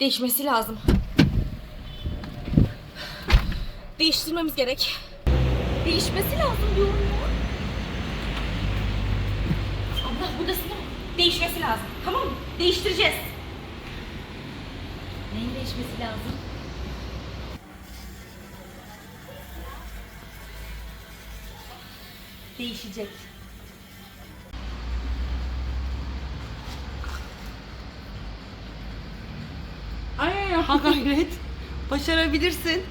Değişmesi lazım. Değiştirmemiz gerek. Değişmesi lazım diyorum ya. Allah buradasın değil? Değişmesi lazım. Tamam mı? Değiştireceğiz. Neyin değişmesi lazım? Değişecek. Ha gayret. Başarabilirsin.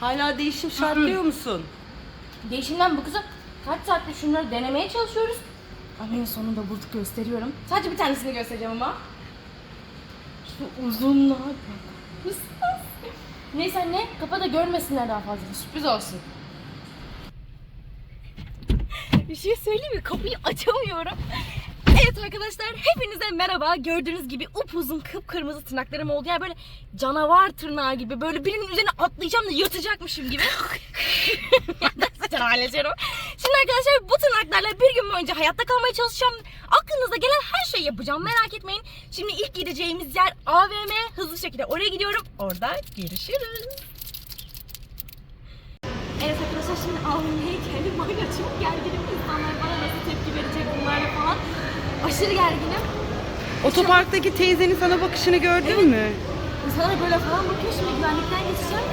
Hala değişim şartlıyor musun? Değişimden bu kızı kaç saattir şunları denemeye çalışıyoruz. Ama en sonunda bulduk gösteriyorum. Sadece bir tanesini göstereceğim ama. Şu. Hıssız. Neyse ne? Kapa da görmesinler daha fazla. Sürpriz olsun. bir şey söyleyeyim mi? Kapıyı açamıyorum. Evet arkadaşlar hepinize merhaba. Gördüğünüz gibi upuzun kıpkırmızı tırnaklarım oldu. Yani böyle canavar tırnağı gibi böyle birinin üzerine atlayacağım da yırtacakmışım gibi. Hallediyorum. Şimdi arkadaşlar bu tırnaklarla bir gün boyunca hayatta kalmaya çalışacağım. Aklınıza gelen her şeyi yapacağım merak etmeyin. Şimdi ilk gideceğimiz yer AVM. Hızlı şekilde oraya gidiyorum. Orada görüşürüz. Evet arkadaşlar şimdi AVM'ye geldim. Hala çok gerginim. İnsanlar bana nasıl tepki verecek bunlarla falan. Aşırı gerginim. Otoparktaki teyzenin sana bakışını gördün mü? İnsanlar böyle falan bakıyor. Şimdi güvenlikten geçeceğim.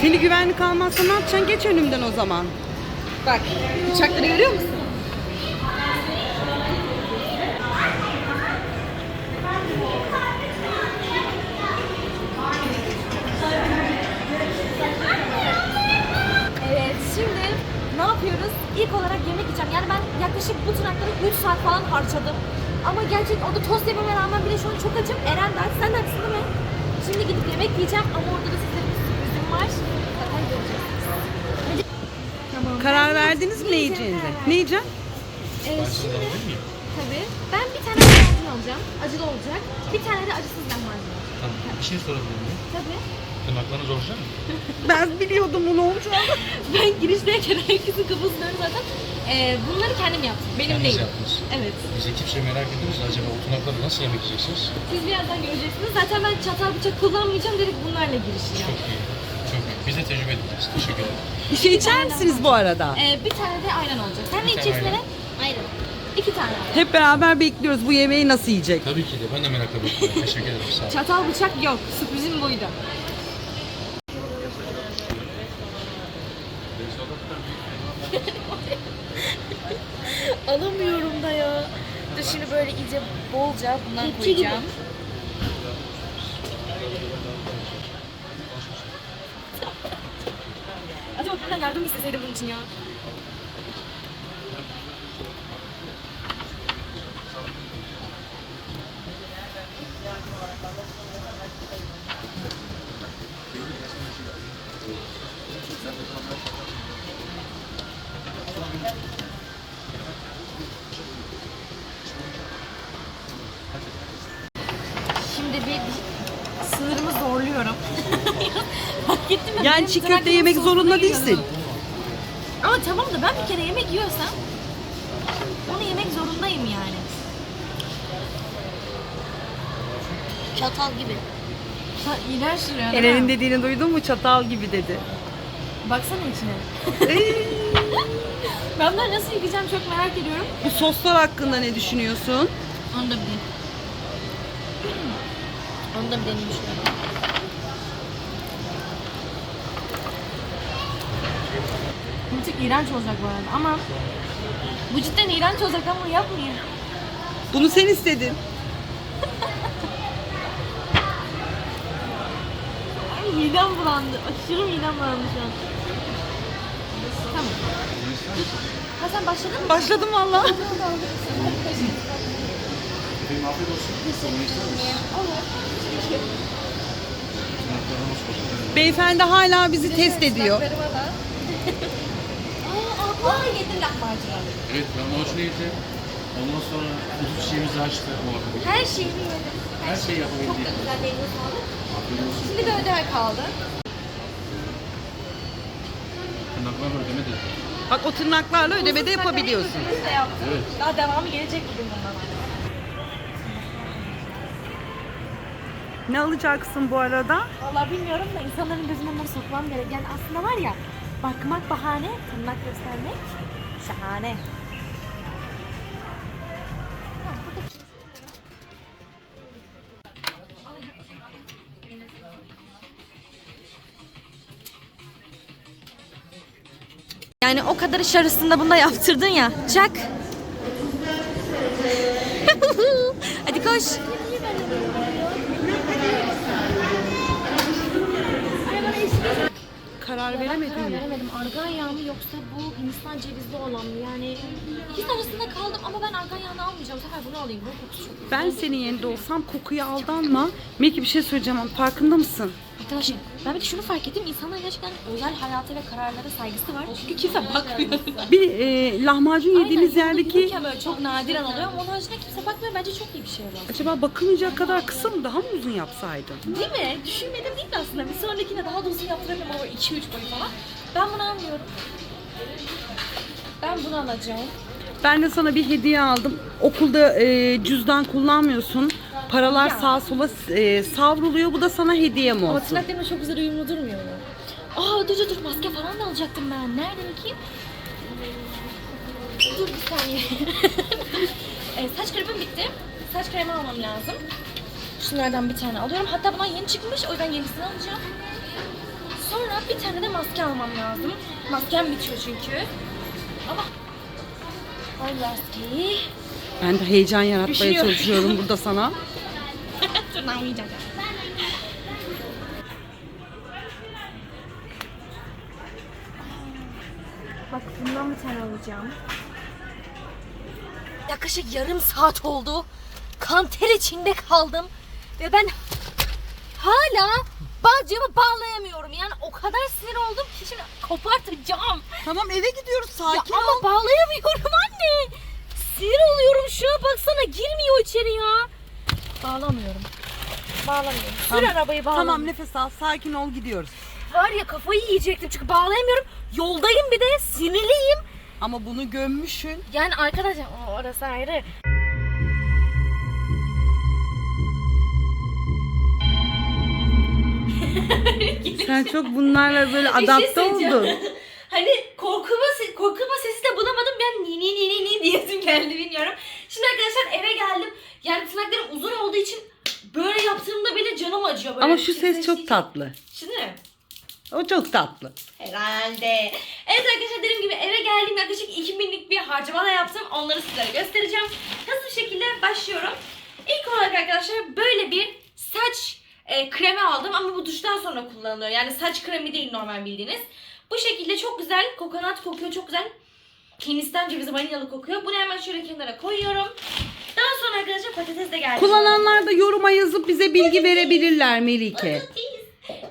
Seni güvenlik almazsa ne yapacaksın? Geç önümden o zaman. Bak uçakları görüyor musun? Evet şimdi ne yapıyoruz? İlk olarak. Yani ben yaklaşık bu tırnakları 3 saat falan harcadım. Ama gerçekten orada tost yememe rağmen bile şu an çok acım. Eren de aç, sen de açsın değil mi? Şimdi gidip yemek yiyeceğim ama orada da sizlere bir sürprizim var. Zaten göreceksiniz. Tamam. Karar verdiniz mi ne yiyeceğinize? Ne yiyeceksin? Ee, şimdi tabii ben bir tane lahmacun alacağım. Acılı olacak. Bir tane de acısız lahmacun. Tamam. Bir şey sorabilir miyim? Tabii. Tırnaklarınız orijinal mi? Ben biliyordum bunu olacağını. Ben girişteyken herkesin kafasını zaten. Ee, bunları kendim yaptım. Benim Kendiniz değil. yaptınız. Evet. Biz ekipçe merak ediyoruz. Acaba o tırnakları nasıl yemek yiyeceksiniz? Siz birazdan göreceksiniz. Zaten ben çatal bıçak kullanmayacağım. Direkt bunlarla girişeceğim. Çok iyi. Çok iyi. Biz de tecrübe edeceğiz. Teşekkür ederim. Bir şey içer misiniz bu arada? Ee, bir tane de ayran olacak. Sen ne tane içeceksin ayran. Eren? Ayran. İki tane ayran. Hep beraber bekliyoruz bu yemeği nasıl yiyecek. Tabii ki de. Ben de merakla bekliyorum. Teşekkür ederim. Sağ olun. Çatal bıçak yok. Sürprizim buydu. Alamıyorum da ya. Dur şimdi böyle iyice bolca bundan koyacağım. Acaba benden yardım isteseydim bunun için ya. Benim çiğ köfte yemek zorunda değilsin. Ama tamam da ben bir kere yemek yiyorsam onu yemek zorundayım yani. Çatal gibi. Ha, iğrenç duruyor değil Eren'in dediğini duydun mu? Çatal gibi dedi. Baksana içine. ben bunları nasıl yıkayacağım çok merak ediyorum. bu soslar hakkında ne düşünüyorsun? Onu da bileyim. Onu da bir deneyim şöyle. Bu çok iğrenç olacak bu arada ama bu cidden iğrenç olacak ama yapmayayım. Bunu sen istedin. Ay midem bulandı. Aşırı midem bulandı şu an. Tamam. Ha sen başladın mı? Başladım valla. Beyefendi hala bizi test ediyor lahmacun. Evet, lahmacun yedi. Ondan sonra kuzu çiçeğimizi açtı muhabbeti. Her şeyini yedim. Her, Her şeyi yapabildi. Çok da güzel deniyor. Şimdi de ödeme kaldı. Tırnaklarla ödeme de Bak o tırnaklarla ödeme de yapabiliyorsun. Da yaptım. Evet. Daha devamı gelecek gibi bundan. Ne alacaksın bu arada? Valla bilmiyorum da insanların gözüne bunları sokmam gerek. Yani aslında var ya bakmak bahane, tırnak göstermek şahane. Yani o kadar iş arasında bunda yaptırdın ya. Çak. Hadi koş. Karar veremedin Karar mi? veremedim. Argan yağı mı yoksa bu Hindistan cevizli olan mı? Yani ikisi arasında kaldım ama ben argan yağını almayacağım. Bu sefer bunu alayım. Bunun kokusu çok. Ben senin yerinde olsam kokuya aldanma. Melike bir şey söyleyeceğim ama farkında mısın? Arkadaşlar ben bir de şunu fark ettim. İnsanların gerçekten özel hayata ve kararlara saygısı var. Çünkü kimse bakmıyor. Bir e, lahmacun yediğimiz Aynen, yerdeki giderken böyle çok nadiren oluyor ama onun haricinde kimse bakmıyor. Bence çok iyi bir şey bu. acaba bakılmayacak kadar kısa mı daha mı uzun yapsaydın? Değil mi? Düşünmedim değil mi aslında? Bir sonrakine daha da uzun yaptırabilirim ama 2-3 boy falan. Ben bunu almıyorum. Ben bunu alacağım. Ben de sana bir hediye aldım. Okulda e, cüzdan kullanmıyorsun. Paralar sağa sola e, savruluyor. Bu da sana hediyem Ama olsun. tırnaklarımla çok güzel uyumlu durmuyor mu? Aa dur dur dur maske falan da alacaktım ben. Nerede bakayım? Dur bir saniye. e, saç kremim bitti. Saç kremi almam lazım. Şunlardan bir tane alıyorum. Hatta bundan yeni çıkmış. O yüzden yenisini alacağım. Sonra bir tane de maske almam lazım. Maskem bitiyor çünkü. Ama Maskeyi. Ben de heyecan yaratmaya Üşüyorum. çalışıyorum burada sana. Yiyeceğim. Bak bundan bir tane alacağım. Yaklaşık yarım saat oldu. Kan ter içinde kaldım. Ve ben hala bacağımı bağlayamıyorum. Yani o kadar sinir oldum ki şimdi kopartacağım. Tamam eve gidiyoruz Ya sakin ama ol. bağlayamıyorum. Sinir oluyorum şuna baksana girmiyor içeri ya. Bağlamıyorum. Bağlamıyorum. Sür Tamam. arabayı bağlamıyorum. Tamam nefes al sakin ol gidiyoruz. Var ya kafayı yiyecektim çünkü bağlayamıyorum. Yoldayım bir de sinirliyim. Ama bunu gömmüşsün. Yani arkadaşlar o orası ayrı. Sen çok bunlarla böyle adapte söyleyeceğim. oldun. hani korkuma, se- korkuma sesi de bulamadım. Ben ni ni ni ni ni diyesim geldi bilmiyorum. Şimdi arkadaşlar eve geldim. Yani tırnaklarım uzun olduğu için böyle yaptığımda bile canım acıyor. Böyle Ama şu şey ses çok seçtiğim- tatlı. Şimdi? O çok tatlı. Herhalde. Evet arkadaşlar dediğim gibi eve geldim yaklaşık 2000'lik bir harcama da yaptım. Onları sizlere göstereceğim. Hızlı şekilde başlıyorum. İlk olarak arkadaşlar böyle bir saç e, kremi aldım ama bu duştan sonra kullanılıyor. Yani saç kremi değil normal bildiğiniz. Bu şekilde çok güzel kokonat kokuyor çok güzel. Hindistan cevizi vanilyalı kokuyor. Bunu hemen şöyle kenara koyuyorum. Daha sonra arkadaşlar patates de geldi. Kullananlar da yoruma yazıp bize bilgi verebilirler Melike.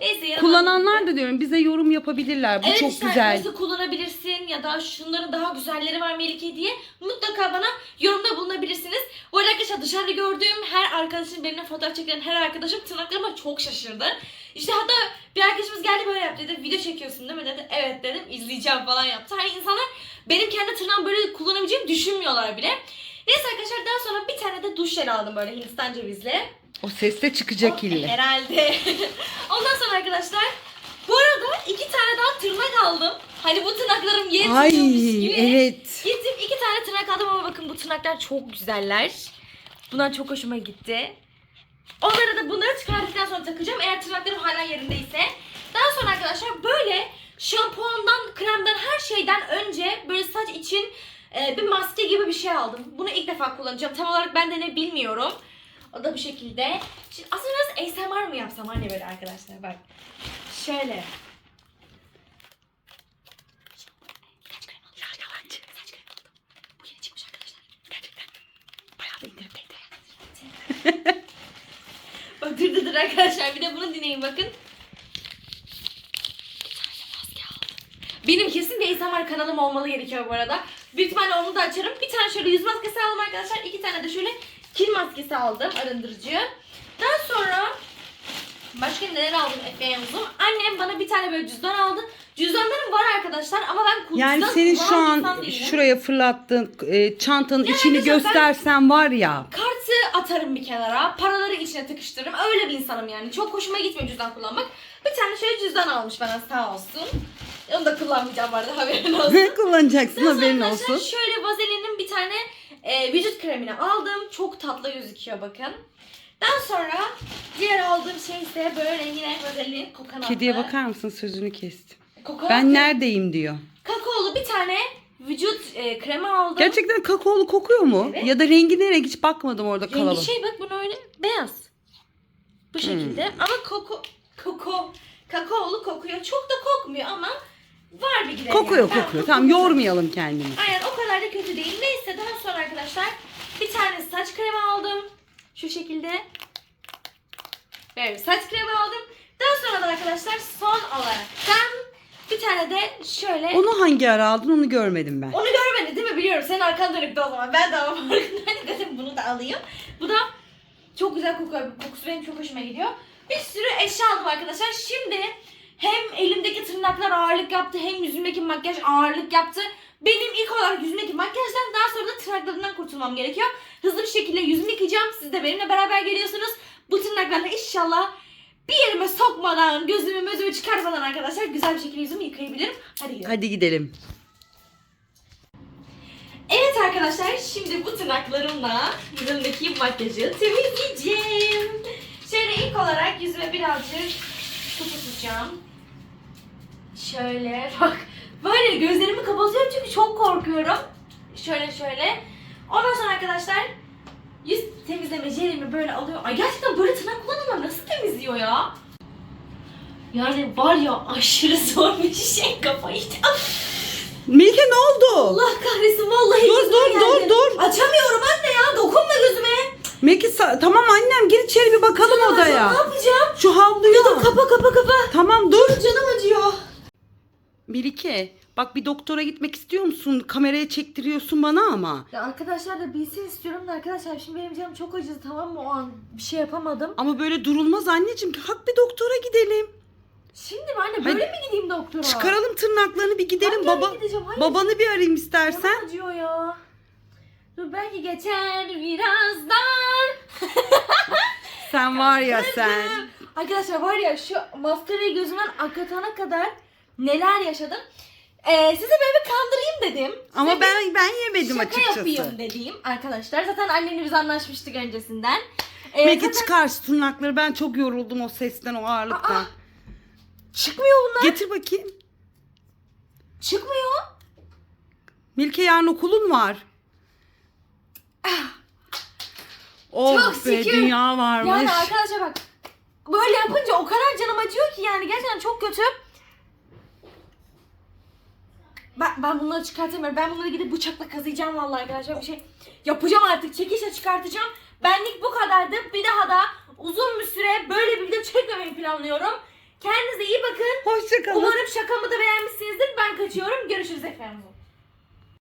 Neyse yarın Kullananlar da diyorum bize yorum yapabilirler. Bu Evet çok güzel. nasıl kullanabilirsin ya da şunların daha güzelleri var Melike diye mutlaka bana yorumda bulunabilirsiniz. Bu arada arkadaşlar dışarıda gördüğüm her arkadaşım benimle fotoğraf çeken her arkadaşım tırnaklarıma çok şaşırdı. İşte hatta bir arkadaşımız geldi böyle yaptı dedi video çekiyorsun değil mi dedi. Evet dedim izleyeceğim falan yaptı. Hani insanlar benim kendi tırnağımı böyle kullanabileceğimi düşünmüyorlar bile. Neyse arkadaşlar daha sonra bir tane de duş jeli aldım böyle Hindistan cevizli. O ses de çıkacak ille. Herhalde. Ondan sonra arkadaşlar bu arada iki tane daha tırnak aldım. Hani bu tırnaklarım yetmiyormuş gibi. evet. Gittim iki tane tırnak aldım ama bakın bu tırnaklar çok güzeller. Bunlar çok hoşuma gitti. Onları da bunları çıkardıktan sonra takacağım eğer tırnaklarım hala yerindeyse. Daha sonra arkadaşlar böyle şampuandan, kremden her şeyden önce böyle saç için e, bir maske gibi bir şey aldım. Bunu ilk defa kullanacağım. Tam olarak ben de ne bilmiyorum. O da bu şekilde. Şimdi aslında biraz ASMR mı yapsam anne böyle arkadaşlar bak. Şöyle. Çıkmış arkadaşlar. Bir de bunu dinleyin bakın. Benim kesin bir ASMR kanalım olmalı gerekiyor bu arada. Büyük ihtimalle onu da açarım. Bir tane şöyle yüz maskesi aldım arkadaşlar. İki tane de şöyle kil maskesi aldım. Arındırıcı. Daha sonra Başka neler aldım Efe Yavuz'um? Annem bana bir tane böyle cüzdan aldı. Cüzdanlarım var arkadaşlar ama ben kullanıcıdan Yani senin şu an şuraya fırlattığın e, çantanın Yani içini göstersen var ya. Kartı atarım bir kenara, paraları içine tıkıştırırım. Öyle bir insanım yani. Çok hoşuma gitmiyor cüzdan kullanmak. Bir tane şöyle cüzdan almış bana sağ olsun. Onu da kullanmayacağım arada haberin olsun. Ne kullanacaksın Daha haberin olsun. Şöyle Vaselin'in bir tane e, vücut kremini aldım. Çok tatlı gözüküyor bakın. Daha sonra diğer aldığım şey ise böyle yine Vaselin kokonatlı. Kediye bakar mısın sözünü kestim. Kokonat Ben neredeyim diyor. Kakaolu bir tane vücut e, kremi aldım. Gerçekten kakaolu kokuyor mu? Evet. Ya da rengi ne renk hiç bakmadım orada Rengi kalalım. şey bak bunu öyle beyaz. Bu şekilde Hmm. ama koko koko kakaolu kokuyor. Çok da kokmuyor ama var bir gideri. Kokuyor yani. kokuyor. Ben- Tamam yormayalım kendimizi. Aynen o kadar da kötü değil. Neyse daha sonra arkadaşlar bir tane saç kremi aldım. Şu şekilde. Böyle bir saç kremi aldım. Daha sonra da arkadaşlar son olarak bir tane de şöyle Onu hangi ara aldın onu görmedim ben. onu görmedi değil mi? Biliyorum. Senin arkan dönüktü o zaman. Ben de ama farkındaydım. Dedim bunu da alayım. Bu da çok güzel kokuyor. Kokusu benim çok hoşuma gidiyor. Bir sürü eşya aldım arkadaşlar. Şimdi hem elimdeki tırnaklar ağırlık yaptı hem yüzümdeki makyaj ağırlık yaptı. Benim ilk olarak yüzümdeki makyajdan daha sonra da tırnaklarından kurtulmam gerekiyor. Hızlı bir şekilde yüzümü yıkayacağım. Siz de benimle beraber geliyorsunuz. Bu tırnaklarla inşallah bir yerime sokmadan, gözümü gözümü çıkarmadan arkadaşlar güzel bir şekilde yüzümü yıkayabilirim. Hadi gidelim. Hadi gidelim. Evet arkadaşlar şimdi bu tırnaklarımla yüzümdeki makyajı temizleyeceğim. Şöyle ilk olarak yüzüme birazcık su tutacağım. Şöyle bak böyle gözlerimi kapatıyorum çünkü çok korkuyorum. Şöyle şöyle. Ondan sonra arkadaşlar yüz temizleme jelimi böyle alıyorum. Ay gerçekten böyle tırnak kullananlar nasıl temizliyor ya? Yani var ya aşırı zor bir şey kafayı. Melike ne oldu? Allah kahretsin vallahi Dur, gözüme dur, geldi. dur, dur. Açamıyorum anne ya dokunma gözüme. Sa- tamam annem gir içeri bir bakalım Ne odaya. yapacağım? Şu havluyu Dur kapa kapa kapa. Tamam dur. Canım acıyor. Melike bak bir doktora gitmek istiyor musun? Kameraya çektiriyorsun bana ama. Ya arkadaşlar da bilsin istiyorum da arkadaşlar şimdi benim canım çok acıdı tamam mı o an bir şey yapamadım. Ama böyle durulmaz anneciğim. Kalk bir doktora gidelim. Şimdi mi anne böyle mi gideyim doktora? Çıkaralım tırnaklarını bir gidelim. Hangi Baba ara gideceğim? Hayır. babanı bir arayayım istersen. Canım acıyor ya. Dur belki geçer birazdan. Sen var ya sen. Arkadaşlar var ya şu maskarayı gözümden akıtana kadar neler yaşadım. Ee, size böyle bir kandırayım dedim. Ama Size ben ben yemedim Şaka açıkçası. yapayım dediğim arkadaşlar. Zaten annemle biz anlaşmıştık öncesinden. Ee, Melike zaten çıkar şu tırnakları. Ben çok yoruldum o sesten, o ağırlıktan. Aa. çıkmıyor bunlar. Getir bakayım. Çıkmıyor. Melike yarın okulun var. Oh Çok be şükür. dünya varmış. Yani arkadaşlar bak. Böyle yapınca o kadar canım acıyor ki yani gerçekten çok kötü. Ben, ben bunları çıkartamıyorum. Ben bunları gidip bıçakla kazıyacağım vallahi arkadaşlar. Bir şey yapacağım artık. Çekişle çıkartacağım. Benlik bu kadardı. Bir daha da uzun bir süre böyle bir video çekmemeyi planlıyorum. Kendinize iyi bakın. Hoşçakalın. Umarım şakamı da beğenmişsinizdir. Ben kaçıyorum. Görüşürüz efendim.